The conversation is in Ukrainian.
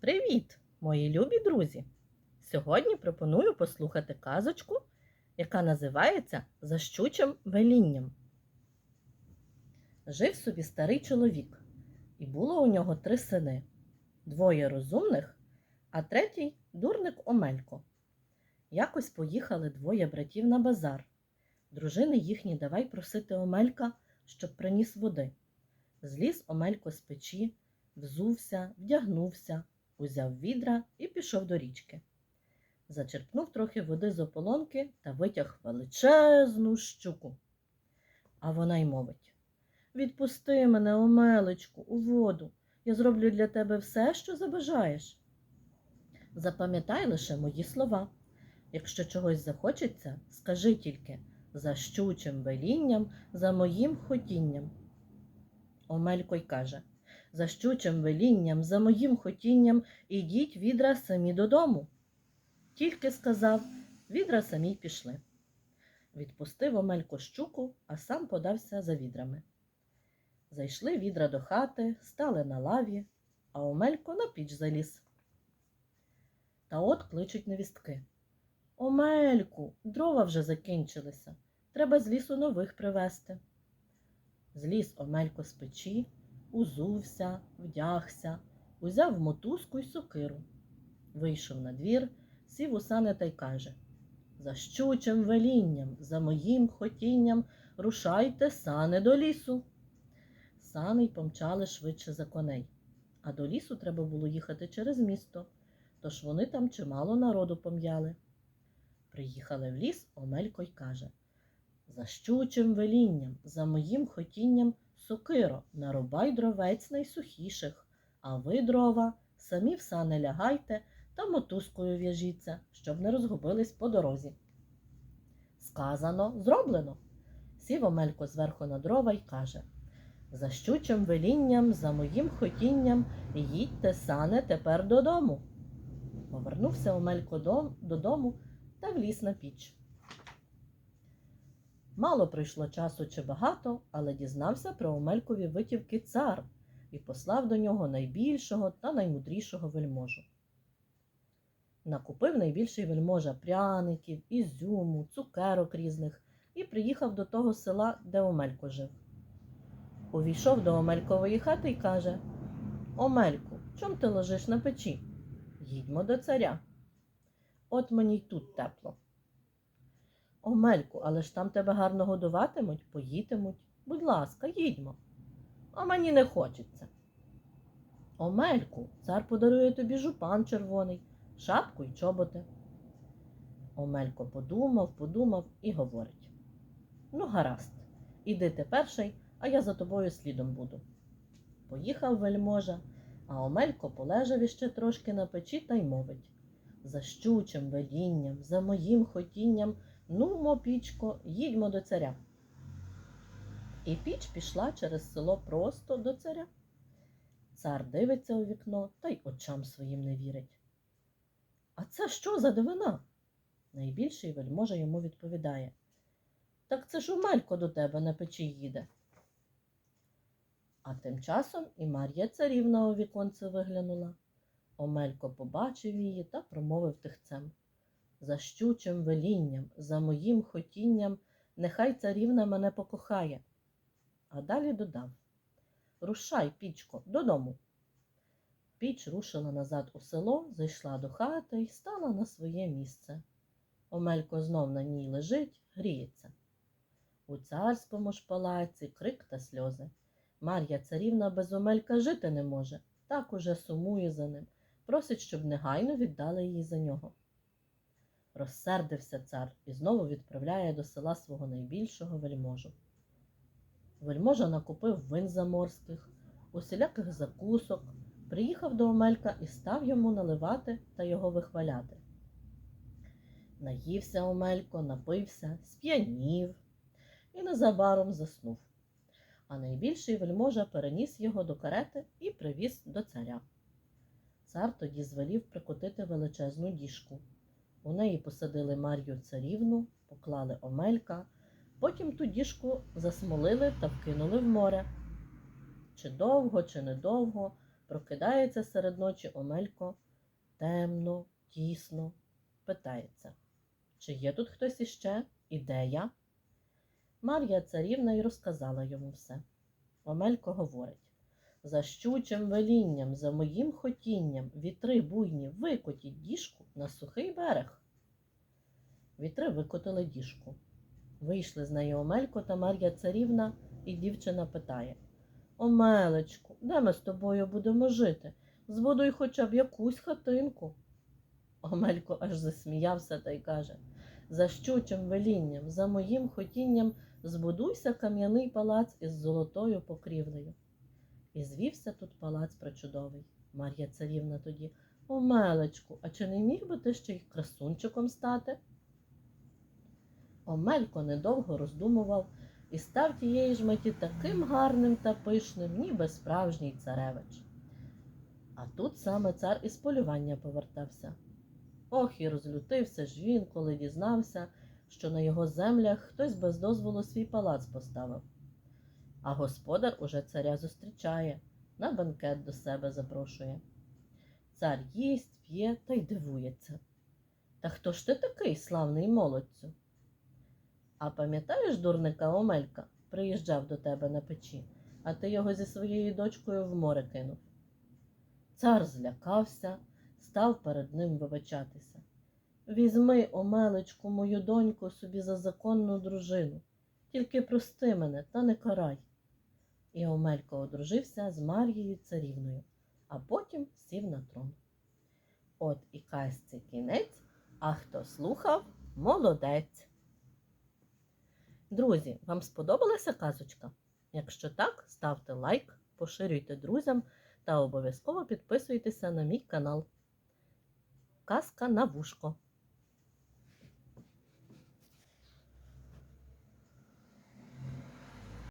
Привіт, мої любі друзі! Сьогодні пропоную послухати казочку, яка називається За щучим велінням. Жив собі старий чоловік, і було у нього три сини: двоє розумних, а третій дурник Омелько. Якось поїхали двоє братів на базар. Дружини їхні давай просити Омелька, щоб приніс води. Зліз Омелько з печі, взувся, вдягнувся, узяв відра і пішов до річки. Зачерпнув трохи води з ополонки та витяг величезну щуку. А вона й мовить Відпусти мене, Омелечку, у воду. Я зроблю для тебе все, що забажаєш. Запам'ятай лише мої слова. Якщо чогось захочеться, скажи тільки за щучим велінням, за моїм хотінням. Омелько й каже за щучим велінням, за моїм хотінням, ідіть відра самі додому. Тільки сказав, відра самі пішли. Відпустив Омелько щуку, а сам подався за відрами. Зайшли відра до хати, стали на лаві, а Омелько на піч заліз. Та от кличуть невістки. Омельку, дрова вже закінчилися. Треба з лісу нових привезти. Зліз Омелько з печі, узувся, вдягся, узяв мотузку й сокиру. Вийшов на двір, сів у сани та й каже За щучим велінням, за моїм хотінням, рушайте сани до лісу. Сани й помчали швидше за коней, а до лісу треба було їхати через місто, тож вони там чимало народу пом'яли. Приїхали в ліс, Омелько й каже За щучим велінням, за моїм хотінням, сокиро, нарубай дровець найсухіших, а ви, дрова, самі в сани лягайте та мотузкою в'яжіться, щоб не розгубились по дорозі. Сказано, зроблено. Сів Омелько зверху на дрова й каже За щучим велінням, за моїм хотінням, їдьте сане тепер додому. Повернувся Омелько додому та вліз на піч. Мало пройшло часу чи багато, але дізнався про Омелькові витівки цар і послав до нього найбільшого та наймудрішого вельможу. Накупив найбільший вельможа пряників, ізюму, цукерок різних і приїхав до того села, де Омелько жив. Увійшов до Омелькової хати й каже Омельку, чом ти лежиш на печі? Їдьмо до царя. От мені й тут тепло. Омельку, але ж там тебе гарно годуватимуть, поїтимуть. Будь ласка, їдьмо. А мені не хочеться. Омельку, цар подарує тобі жупан червоний, шапку й чоботи. Омелько подумав, подумав і говорить. Ну, гаразд, іди ти перший, а я за тобою слідом буду. Поїхав вельможа, а Омелько полежав іще трошки на печі та й мовить за щучим велінням, за моїм хотінням, нумо, пічко, їдьмо до царя. І піч пішла через село просто до царя. Цар дивиться у вікно та й очам своїм не вірить. А це що за дивина? Найбільший вельможа йому відповідає. Так це ж Омелько до тебе на печі їде. А тим часом і Мар'я царівна у віконце виглянула. Омелько побачив її та промовив тихцем. За щучим велінням, за моїм хотінням, нехай царівна мене покохає. А далі додав Рушай, пічко, додому. Піч рушила назад у село, зайшла до хати і стала на своє місце. Омелько знов на ній лежить, гріється. У царському ж палаці крик та сльози. Мар'я царівна без Омелька жити не може, так уже сумує за ним, просить, щоб негайно віддали її за нього. Розсердився цар і знову відправляє до села свого найбільшого вельможу. Вельможа накупив вин заморських, усіляких закусок, приїхав до Омелька і став йому наливати та його вихваляти. Наївся Омелько, напився, сп'янів і незабаром заснув. А найбільший вельможа переніс його до карети і привіз до царя. Цар тоді звелів прикотити величезну діжку. У неї посадили Мар'ю царівну, поклали Омелька, потім ту діжку засмолили та вкинули в море. Чи довго, чи недовго, Прокидається серед ночі Омелько темно, тісно, питається, чи є тут хтось іще і де я? Мар'я царівна й розказала йому все. Омелько говорить за щучим велінням, за моїм хотінням, вітри буйні викотіть діжку на сухий берег. Вітри викотили діжку. Вийшли з неї Омелько та Мар'я царівна, і дівчина питає Омелечку, де ми з тобою будемо жити? Збудуй хоча б якусь хатинку. Омелько аж засміявся та й каже За щучим велінням, за моїм хотінням збудуйся кам'яний палац із золотою покрівлею. І звівся тут палац причудовий. Мар'я царівна тоді Омелечку, а чи не міг би ти ще й красунчиком стати? Омелько недовго роздумував і став тієї ж миті таким гарним та пишним, ніби справжній царевич. А тут саме цар із полювання повертався. Ох, і розлютився ж він, коли дізнався, що на його землях хтось без дозволу свій палац поставив. А господар уже царя зустрічає, на банкет до себе запрошує. Цар їсть, п'є та й дивується. Та хто ж ти такий, славний молодцю? А пам'ятаєш дурника Омелька, приїжджав до тебе на печі, а ти його зі своєю дочкою в море кинув. Цар злякався, став перед ним вибачатися. Візьми, Омелечку, мою доньку собі за законну дружину, тільки прости мене та не карай. І Омелько одружився з Мар'єю царівною, а потім сів на трон. От і казці кінець, а хто слухав, молодець. Друзі, вам сподобалася казочка? Якщо так, ставте лайк, поширюйте друзям та обов'язково підписуйтеся на мій канал. Казка на вушко.